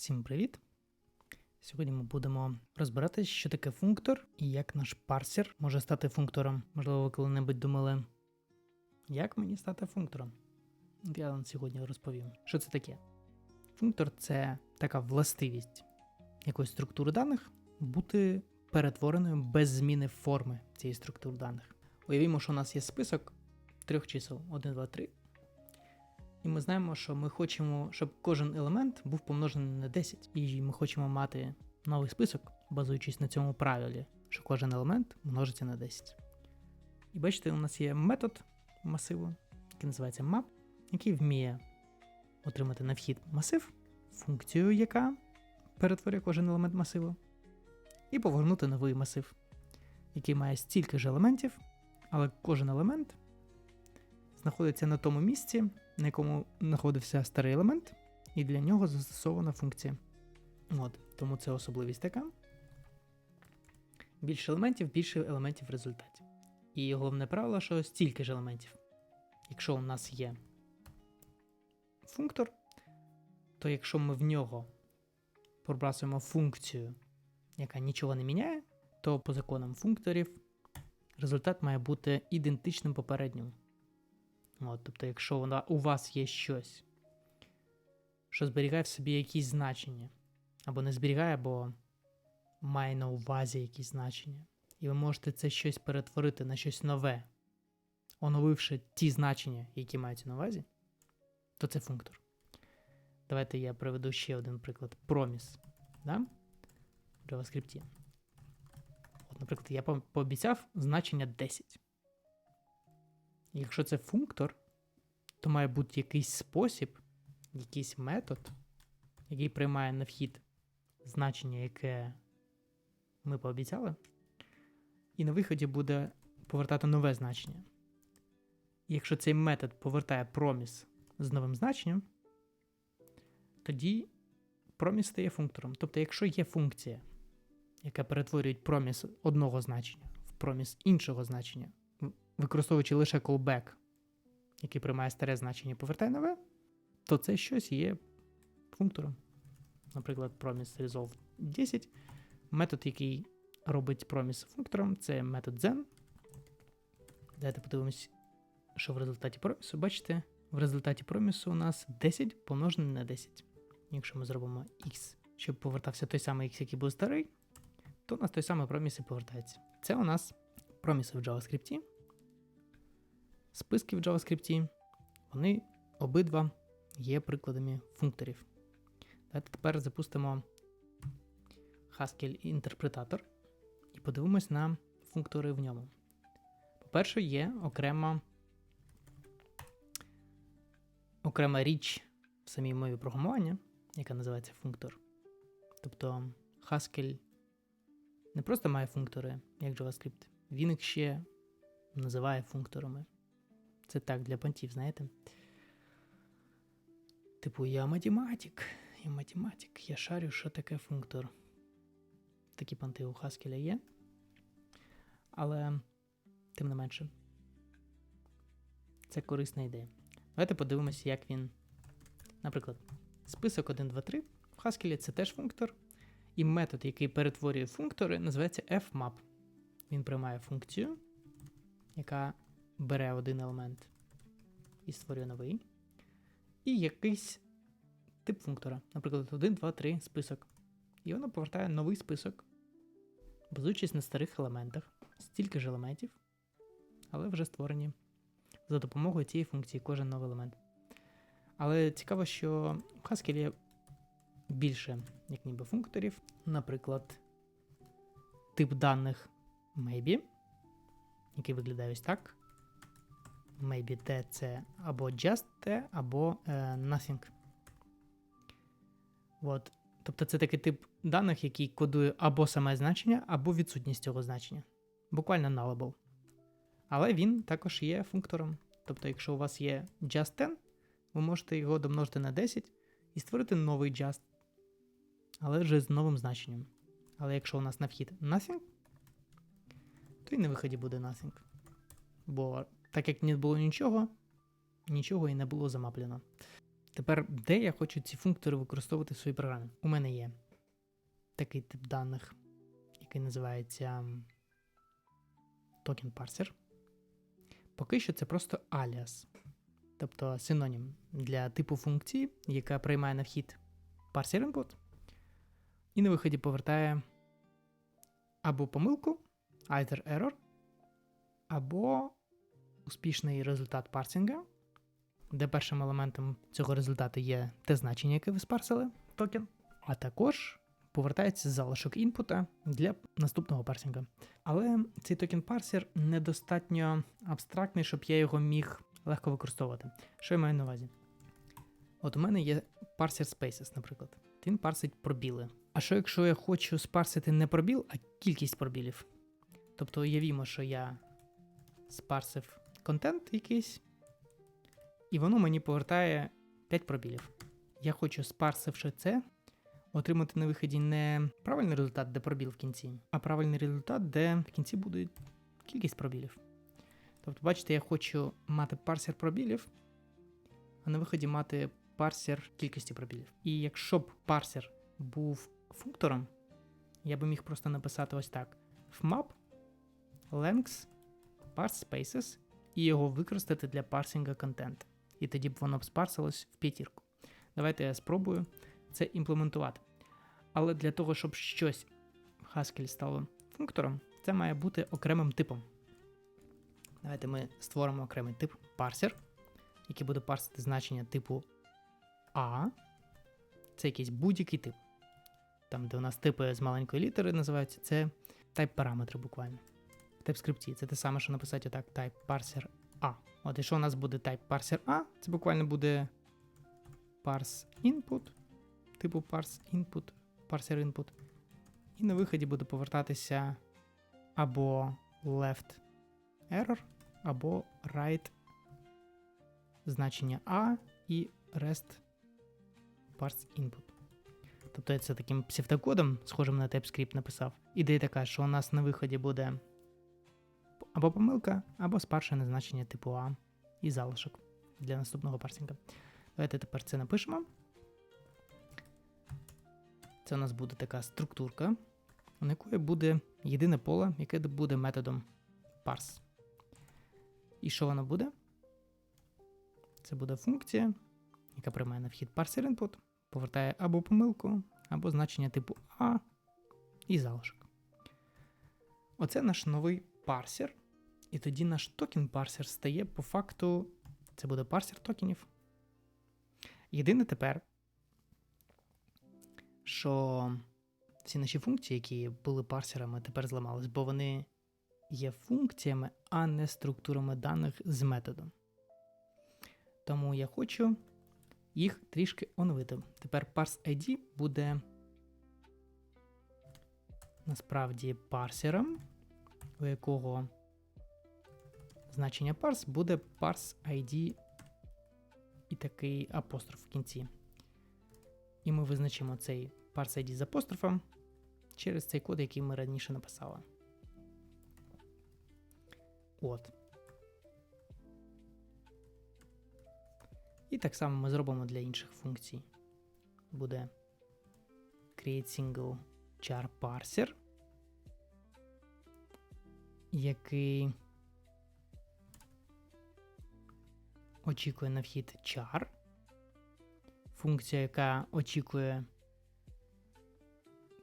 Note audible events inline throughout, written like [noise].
Всім привіт! Сьогодні ми будемо розбиратись, що таке функтор і як наш парсер може стати функтором. Можливо, ви коли-небудь думали, як мені стати функтором? Я вам сьогодні розповім, що це таке. Функтор це така властивість якоїсь структури даних бути перетвореною без зміни форми цієї структури даних. Уявімо, що у нас є список трьох чисел 1, 2, 3. І ми знаємо, що ми хочемо, щоб кожен елемент був помножений на 10. І ми хочемо мати новий список, базуючись на цьому правилі, що кожен елемент множиться на 10. І бачите, у нас є метод масиву, який називається map, який вміє отримати на вхід масив, функцію, яка перетворює кожен елемент масиву, і повернути новий масив, який має стільки ж елементів, але кожен елемент знаходиться на тому місці, на якому знаходився старий елемент, і для нього застосована функція. От, Тому це особливість така. Більше елементів, більше елементів в результаті. І головне правило, що стільки ж елементів. Якщо у нас є функтор, то якщо ми в нього пробрасуємо функцію, яка нічого не міняє, то по законам функторів результат має бути ідентичним попередньому. От, тобто, якщо вона, у вас є щось, що зберігає в собі якісь значення, або не зберігає, або має на увазі якісь значення, і ви можете це щось перетворити на щось нове, оновивши ті значення, які мають на увазі, то це функтор. Давайте я приведу ще один приклад. Проміс. Да? В JavaScript. От, наприклад, я пообіцяв значення 10. Якщо це функтор, то має бути якийсь спосіб, якийсь метод, який приймає на вхід значення, яке ми пообіцяли, і на виході буде повертати нове значення. Якщо цей метод повертає проміс з новим значенням, тоді проміс стає функтором. Тобто, якщо є функція, яка перетворює проміс одного значення в проміс іншого значення, використовуючи лише callback, який приймає старе значення і повертає нове, то це щось є функтором. Наприклад, promise resolve 10. Метод, який робить проміс функтором, це метод Zen. Давайте подивимось, що в результаті промісу. Бачите, в результаті промісу у нас 10 помножене на 10. Якщо ми зробимо x, щоб повертався той самий x, який був старий, то у нас той самий проміс і повертається. Це у нас проміси в JavaScript списки в JavaScript, вони обидва є прикладами функторів. Давайте тепер запустимо Haskell інтерпретатор і подивимось на функтори в ньому. По-перше, є окрема, окрема річ в самій мові програмування, яка називається функтор. Тобто Haskell не просто має функтори, як JavaScript, він їх ще називає функторами. Це так для понтів, знаєте? Типу, я математик, я математик, я шарю, що таке функтор. Такі понти у Хаскеля є. Але, тим не менше, це корисна ідея. Давайте подивимося, як він. Наприклад, список 1, 2, 3 в Haskell це теж функтор. І метод, який перетворює функтори, називається fmap. Він приймає функцію, яка бере один елемент і створює новий. І якийсь тип функтора. Наприклад, 1, 2, 3 список. І воно повертає новий список, базуючись на старих елементах, стільки ж елементів, але вже створені за допомогою цієї функції кожен новий елемент. Але цікаво, що в Haskell є більше, як ніби функторів. Наприклад, тип даних maybe, який виглядає ось так. Maybe T це або just T, або е, nothing. От. Тобто це такий тип даних, який кодує або саме значення, або відсутність цього значення. Буквально nullable. Але він також є функтором. Тобто, якщо у вас є just 10, ви можете його домножити на 10 і створити новий just, але вже з новим значенням. Але якщо у нас на вхід nothing, то і на виході буде nothing. Бо так як не було нічого, нічого і не було замаплено. Тепер, де я хочу ці функтори використовувати в своїй програмі? У мене є такий тип даних, який називається токен парсер. Поки що це просто аліас, тобто синонім для типу функції, яка приймає на вхід парсер input, і на виході повертає або помилку, either error, або успішний результат парсінга, де першим елементом цього результату є те значення, яке ви спарсили токен, а також повертається залишок інпута для наступного парсінга. Але цей токен парсер недостатньо абстрактний, щоб я його міг легко використовувати. Що я маю на увазі? От у мене є парсер Spaces, наприклад. Він парсить пробіли. А що якщо я хочу спарсити не пробіл, а кількість пробілів? Тобто уявімо, що я спарсив контент якийсь, і воно мені повертає 5 пробілів. Я хочу, спарсивши це, отримати на виході не правильний результат, де пробіл в кінці, а правильний результат, де в кінці буде кількість пробілів. Тобто, бачите, я хочу мати парсер пробілів, а на виході мати парсер кількості пробілів. І якщо б парсер був функтором, я би міг просто написати ось так: fmap length parse spaces і його використати для парсінга контенту. І тоді б воно б спарсилось в п'ятірку. Давайте я спробую це імплементувати. Але для того, щоб щось в Haskell стало функтором, це має бути окремим типом. Давайте ми створимо окремий тип парсер, який буде парсити значення типу А. Це якийсь будь-який тип. Там, де у нас типи з маленької літери називаються, це тип параметри буквально. TypeScript це те саме, що написати отак type parser A. От якщо у нас буде type parser A, це буквально буде parse input, типу parse input, parser input. І на виході буде повертатися або left error, або right значення A і rest parse input. Тобто я це таким псевдокодом, схожим на TypeScript, написав. Ідея така, що у нас на виході буде або помилка, або спаршене значення типу А і залишок для наступного парсінга. Давайте тепер це напишемо. Це у нас буде така структурка, у якої буде єдине поле, яке буде методом parse. І що воно буде? Це буде функція, яка приймає на вхід parser input, повертає або помилку, або значення типу А і залишок. Оце наш новий парсер. І тоді наш токен парсер стає по факту. Це буде парсер токенів. Єдине тепер, що всі наші функції, які були парсерами, тепер зламались, бо вони є функціями, а не структурами даних з методом. Тому я хочу їх трішки оновити. Тепер parse ID буде насправді парсером, у якого значення parse буде parse ID і такий апостроф в кінці. І ми визначимо цей parse ID з апострофом через цей код, який ми раніше написали. От. І так само ми зробимо для інших функцій. Буде create single char parser, який очікує на вхід char, функція, яка очікує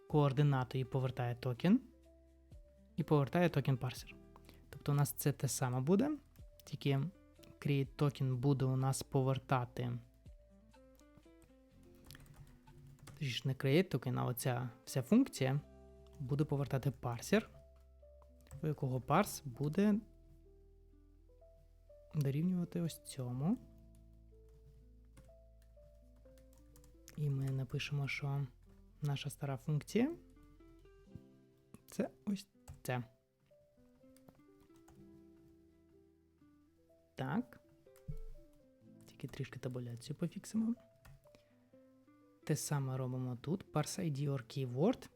координату і повертає токен, і повертає токен парсер. Тобто у нас це те саме буде, тільки create token буде у нас повертати. Точніше, не create token, а оця вся функція буде повертати парсер, у якого парс буде дорівнювати ось цьому. І ми напишемо, що наша стара функція це ось це. Так. Тільки трішки табуляцію пофіксимо. Те саме робимо тут. Parse ID or keyword.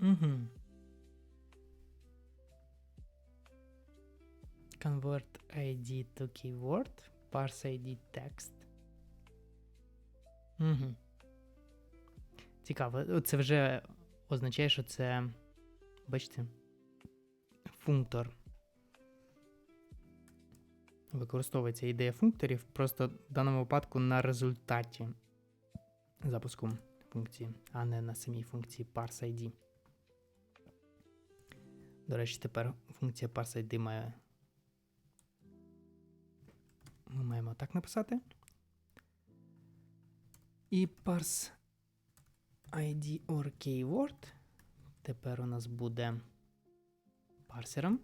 Угу. Convert ID to keyword. Parse ID text. Угу. Цікаво. Це вже означає, що це, бачите, функтор. Використовується ідея функторів просто в даному випадку на результаті запуску функції, а не на самій функції parseID. До речі, тепер функція parseID має. Ми маємо так написати. І parse ID or keyword тепер у нас буде парсером,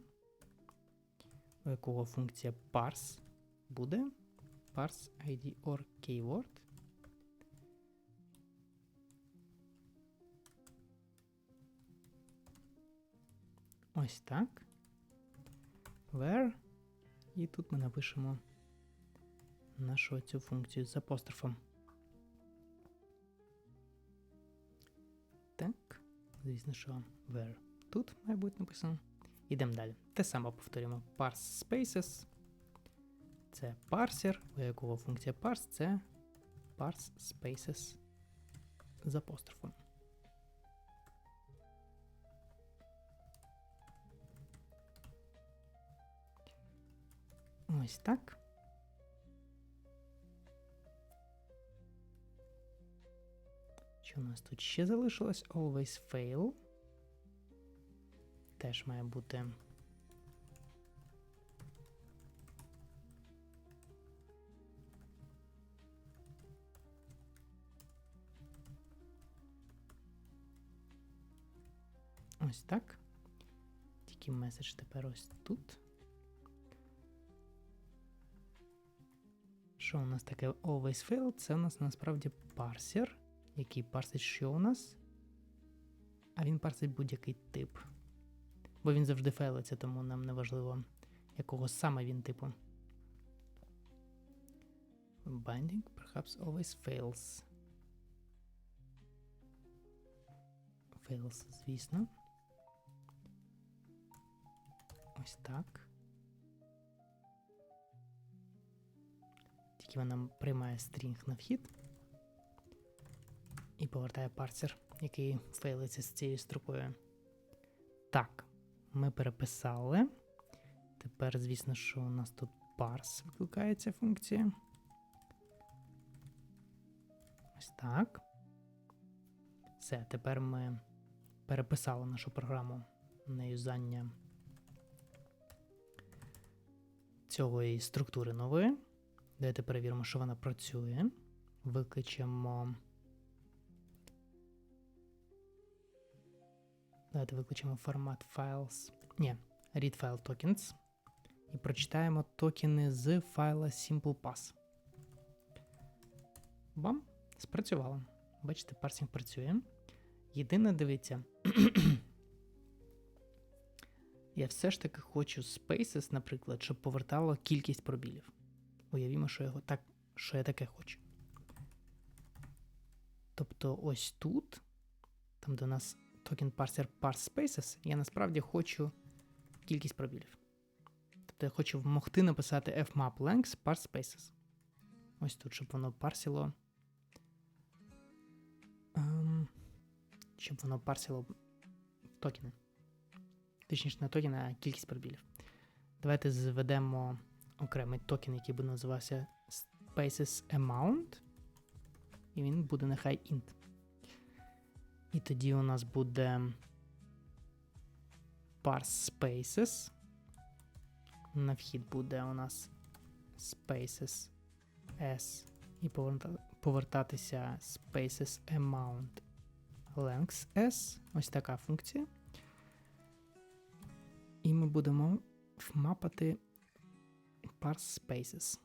у якого функція parse буде parse ID or keyword. Ось так. Where. І тут ми напишемо нашу цю функцію з апострофом. Так, звісно, що where тут має бути написано. Ідемо далі. Те саме повторюємо. Parse spaces. Це парсер, у якого функція parse це parse spaces з апострофом. Ось так. Що у нас тут ще залишилось? Always fail. Теж має бути. Ось так. Тільки меседж тепер ось тут. Що у нас таке always fail? Це у нас насправді парсер, який парсить що у нас? А він парсить будь-який тип. Бо він завжди фейлиться, тому нам не важливо, якого саме він типу. Binding perhaps always fails. Fails, звісно. Ось так. Тільки вона приймає стрінг на вхід і повертає парсер, який фейлиться з цією строкою. Так, ми переписали. Тепер, звісно, що у нас тут парс викликається функція. Ось так. Все, тепер ми переписали нашу програму на юзання цього структури нової. Давайте перевіримо, що вона працює. Викличемо. Давайте викличемо формат files. Ні, read file tokens. І прочитаємо токени з файла SimplePass. Бам! Спрацювало. Бачите, парсінг працює. Єдине, дивіться. [clears throat] Я все ж таки хочу Spaces, наприклад, щоб повертало кількість пробілів. Уявімо, що, його так, що я таке хочу. Тобто, ось тут, там у нас токен парсер parse spaces, я насправді хочу кількість пробілів. Тобто я хочу вмогти написати fmap length parse spaces. Ось тут, щоб воно парсило. Ем, щоб воно парсило токени. Точніше, не токени, а кількість пробілів. Давайте зведемо окремий токен, який буде називався Spaces Amount. І він буде нехай int. І тоді у нас буде parse spaces. На вхід буде у нас spaces s і повертатися spaces amount length s. Ось така функція. І ми будемо вмапати parse spaces.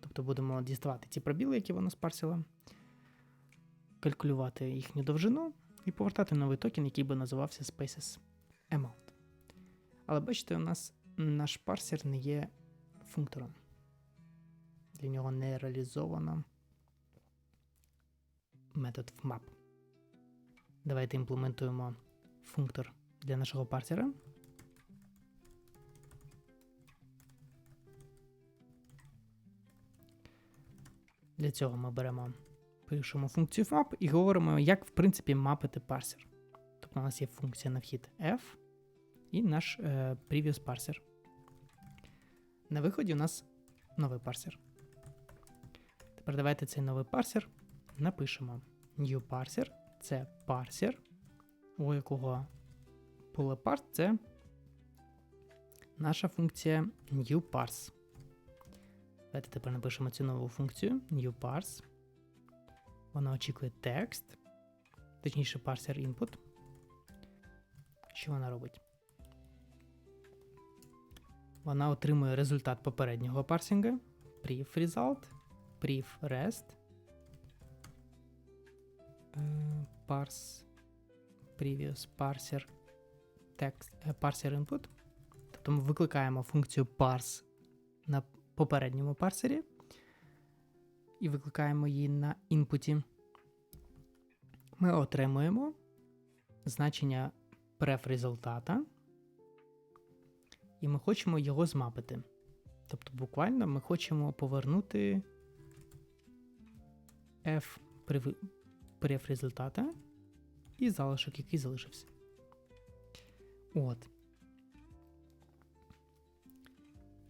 Тобто будемо діставати ті пробіли, які вона спарсила, калькулювати їхню довжину і повертати новий токен, який би називався Spaces Amount. Але бачите, у нас наш парсер не є функтором. Для нього не реалізовано метод FMAP. Давайте імплементуємо функтор для нашого парсера. Для цього ми беремо, пишемо функцію map і говоримо, як в принципі мапити парсер. Тобто у нас є функція на вхід f і наш е, previous парсер. На виході у нас новий парсер. Тепер давайте цей новий парсер напишемо. New parser це парсер, у якого поле part це наша функція newParse. Давайте тепер напишемо цю нову функцію newParse. Вона очікує текст, точніше парсер input. Що вона робить? Вона отримує результат попереднього парсінга, priv result, priv rest, е, parse, previous parser, text, е, parser input. Тобто ми викликаємо функцію parse на попередньому парсері і викликаємо її на інпуті. Ми отримуємо значення pref результата, і ми хочемо його змапити. Тобто, буквально ми хочемо повернути f pref результата і залишок, який залишився. От.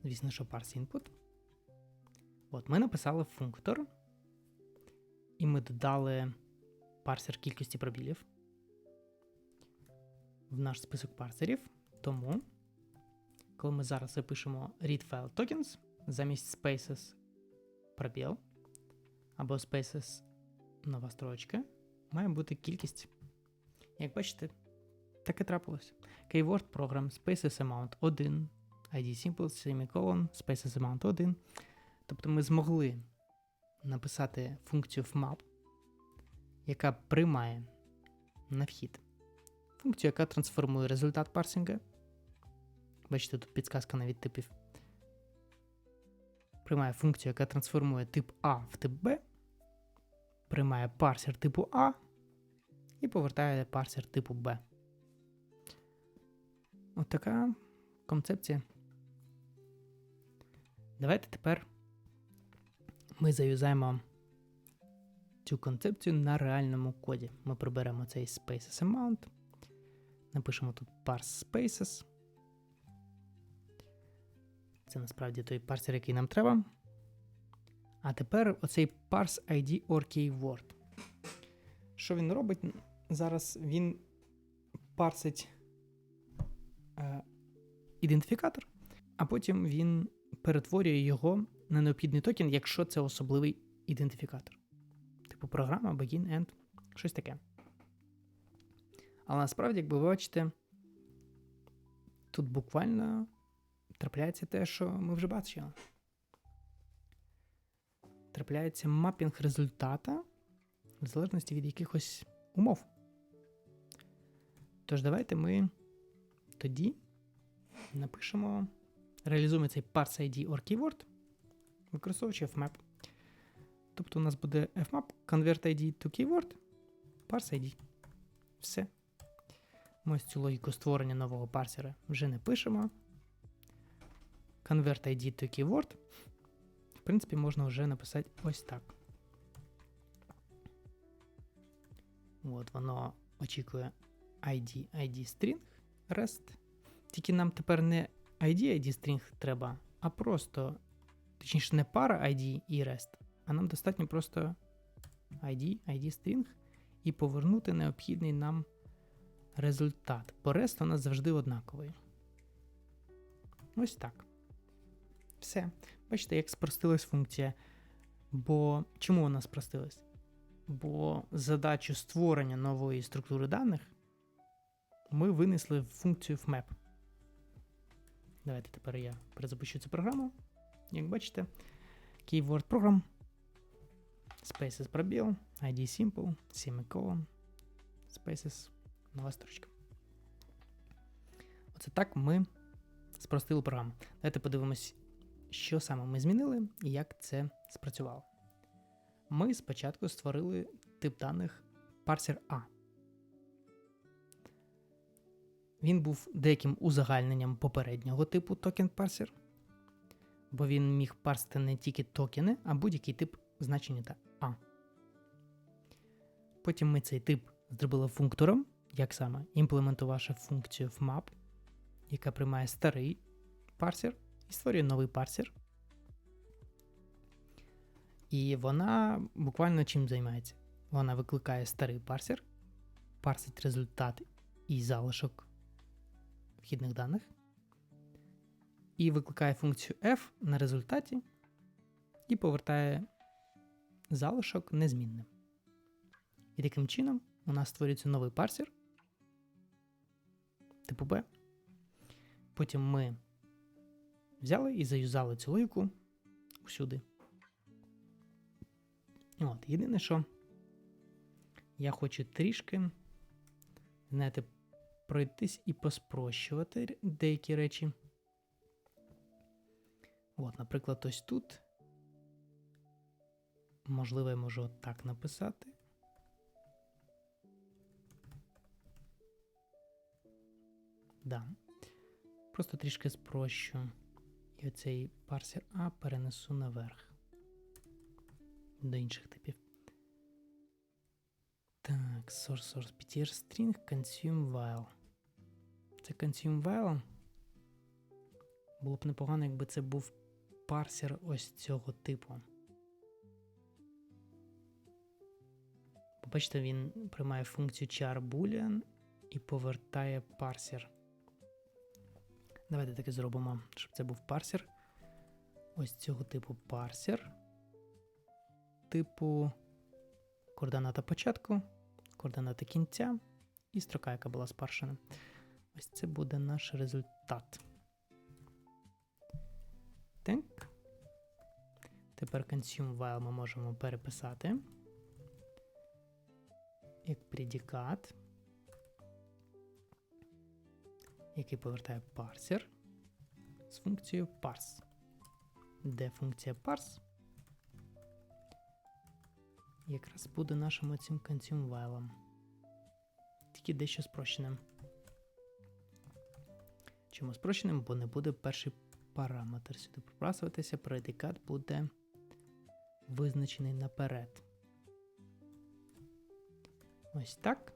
Звісно, що parse input. От, ми написали функтор, і ми додали парсер кількості пробілів в наш список парсерів. Тому, коли ми зараз запишемо read file tokens замість spaces пробіл або spaces нова строчка, має бути кількість. Як бачите, так і трапилось. Keyword program spaces amount 1, ID simple, semicolon, spaces amount 1. Тобто ми змогли написати функцію fmap, яка приймає на вхід функцію, яка трансформує результат парсінга. Бачите, тут підсказка навіть типів. Приймає функцію, яка трансформує тип А в тип Б, приймає парсер типу А і повертає парсер типу Б. От така концепція. Давайте тепер ми заюзаємо цю концепцію на реальному коді. Ми приберемо цей spaces amount, напишемо тут parse spaces. Це насправді той парсер, який нам треба. А тепер оцей parse ID or keyword. Що він робить? Зараз він парсить е, ідентифікатор, а потім він перетворює його на необхідний токен, якщо це особливий ідентифікатор. Типу програма, begin, end, щось таке. Але насправді, як ви бачите, тут буквально трапляється те, що ми вже бачили. Трапляється мапінг результата в залежності від якихось умов. Тож, давайте ми тоді напишемо, реалізуємо цей parse ID or keyword, використовуючи fmap. Тобто у нас буде fmap convert ID to keyword, parse ID. Все. Ми ось цю логіку створення нового парсера вже не пишемо. Convert ID to keyword. В принципі, можна вже написати ось так. От, воно очікує ID, ID string rest. Тільки нам тепер не ID, ID string треба, а просто, точніше, не пара ID і rest, а нам достатньо просто ID, ID string і повернути необхідний нам результат. Бо REST у нас завжди однаковий. Ось так. Все. Бачите, як спростилась функція. Бо чому вона спростилась? Бо задачу створення нової структури даних ми винесли в функцію FMAP. Давайте тепер я перезапущу цю програму. Як бачите, keyword program, spaces пробіл, ID simple, semicolon, spaces, нова строчка. Оце так ми спростили програму. Давайте подивимось, що саме ми змінили і як це спрацювало. Ми спочатку створили тип даних парсер А. Він був деяким узагальненням попереднього типу токен парсер, бо він міг парсити не тільки токени, а будь-який тип значення та А. Потім ми цей тип зробили функтором, як саме імплементувавши функцію FMAP, яка приймає старий парсер і створює новий парсер. І вона буквально чим займається? Вона викликає старий парсер, парсить результат і залишок вхідних даних, і викликає функцію f на результаті і повертає залишок незмінним. І таким чином у нас створюється новий парсер типу B. Потім ми взяли і заюзали цю логіку усюди. От, єдине, що я хочу трішки, знаєте, пройтись і поспрощувати деякі речі. От, наприклад, ось тут. Можливо, я можу так написати. Да. Просто трішки спрощу. І оцей парсер А перенесу наверх. До інших типів. Так, source source ptr string consume while. Це consume while. Було б непогано, якби це був парсер ось цього типу. Побачите, він приймає функцію char boolean і повертає парсер. Давайте таки зробимо, щоб це був парсер. Ось цього типу парсер. Типу координата початку, координата кінця і строка, яка була спаршена. Ось це буде наш результат. Тепер consume while ми можемо переписати як предикат, який повертає парсер з функцією parse. Де функція parse якраз буде нашим цим consume while. Тільки дещо спрощеним. Чому спрощеним? Бо не буде перший параметр сюди пробрасуватися, предикат буде визначений наперед. Ось так.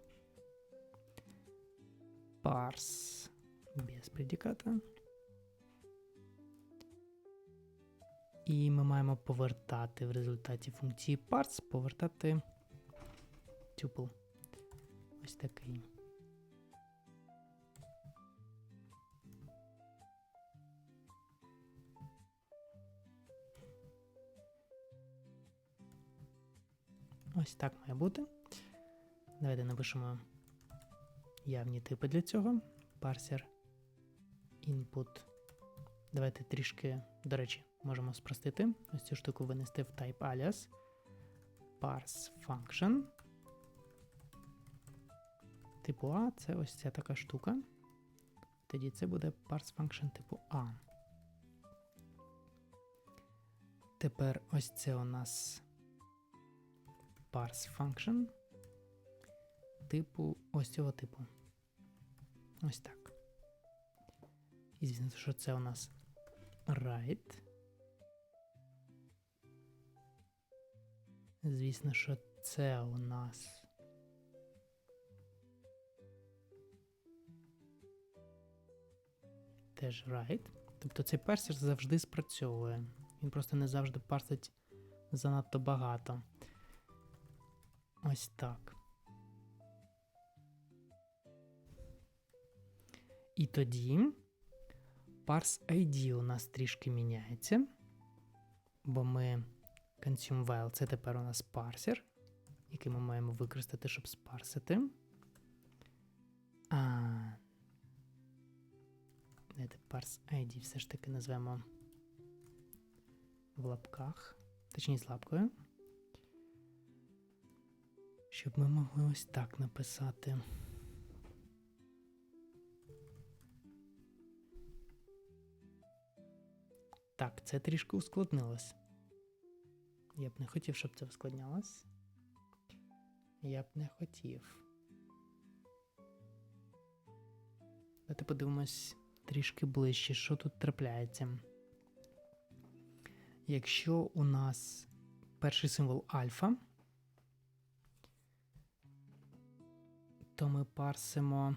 Парс без предиката. І ми маємо повертати в результаті функції parse, повертати tuple. Ось такий. Ось так має бути. Давайте напишемо явні типи для цього. Парсер input. Давайте трішки, до речі, можемо спростити. Ось цю штуку винести в type alias. Parse function. Типу А це ось ця така штука. Тоді це буде parse function типу А. Тепер ось це у нас parse function типу ось цього типу. Ось так. І звісно, що це у нас right. Звісно, що це у нас. Теж right. Тобто цей парсер завжди спрацьовує. Він просто не завжди парсить занадто багато. Ось так. І тоді parse ID у нас трішки міняється, бо ми consume це тепер у нас парсер, який ми маємо використати, щоб спарсити. А Давайте parse ID все ж таки назвемо в лапках, точніше з лапкою. Щоб ми могли ось так написати. Так, це трішки ускладнилось. Я б не хотів, щоб це ускладнялось. Я б не хотів. Давайте подивимось трішки ближче, що тут трапляється. Якщо у нас перший символ альфа, то ми парсимо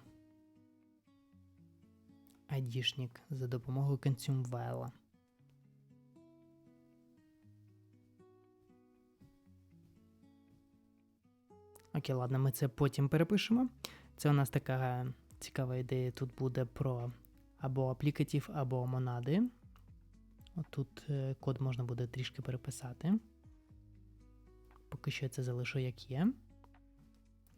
айдішник за допомогою consume Окей, ладно, ми це потім перепишемо. Це у нас така цікава ідея. Тут буде про або аплікатив, або монади. Тут е, код можна буде трішки переписати. Поки що я це залишу як є.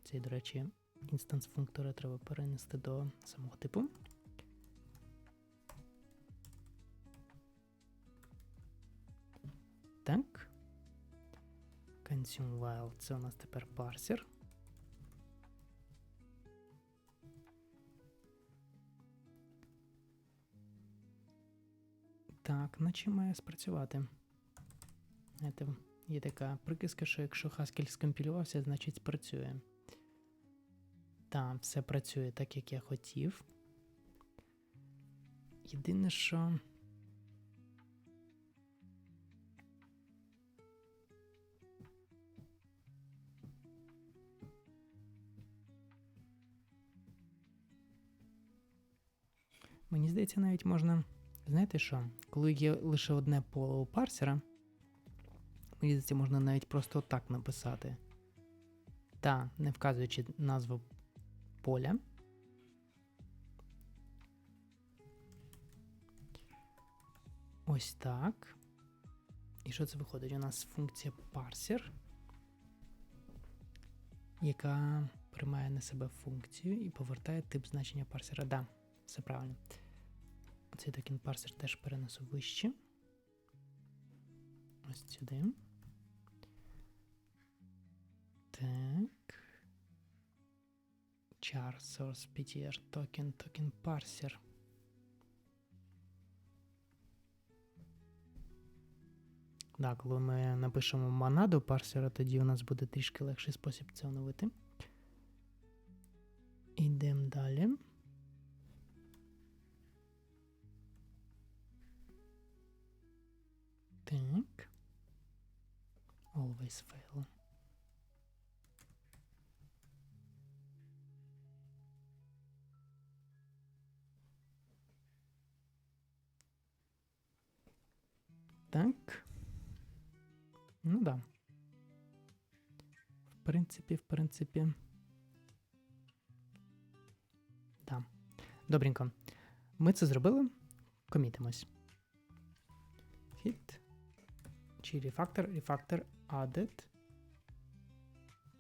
Цей, до речі, інстанс функтора треба перенести до самого типу. Так. Consume while це у нас тепер парсер. Так, наче має спрацювати. Знаєте, є така приказка, що якщо Haskell скомпілювався, значить спрацює. Так, все працює так, як я хотів. Єдине, що. Мені здається, навіть можна. Знаєте що? Коли є лише одне поле у парсера, мені здається, можна навіть просто так написати. Та, не вказуючи назву поля. Ось так. І що це виходить? У нас функція парсер, яка приймає на себе функцію і повертає тип значення парсера. Да, все правильно. Цей токен парсер теж перенесу вище. Ось сюди. Так. Char source ptr token token parser. Так, коли ми напишемо монаду парсера, тоді у нас буде трішки легший спосіб це оновити. Ідемо далі. Так. Always fail. Так. Ну да. В принципі, в принципі. Да. Добренько. Ми це зробили. Комітимось. Hit. Чи refactor, refactor added.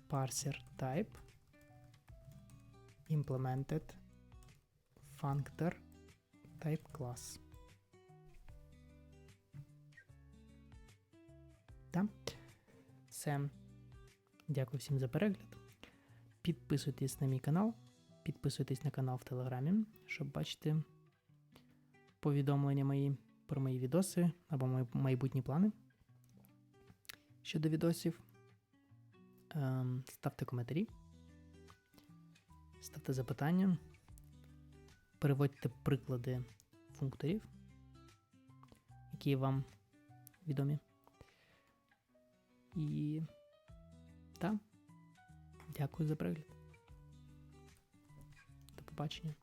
Parser type. Implemented. Functor type class. Так. Все. Дякую всім за перегляд. Підписуйтесь на мій канал, підписуйтесь на канал в Телеграмі, щоб бачити повідомлення мої про мої відоси або мої майбутні плани щодо відосів. Ем, ставте коментарі, ставте запитання, переводьте приклади функторів, які вам відомі. І так, дякую за перегляд. До побачення.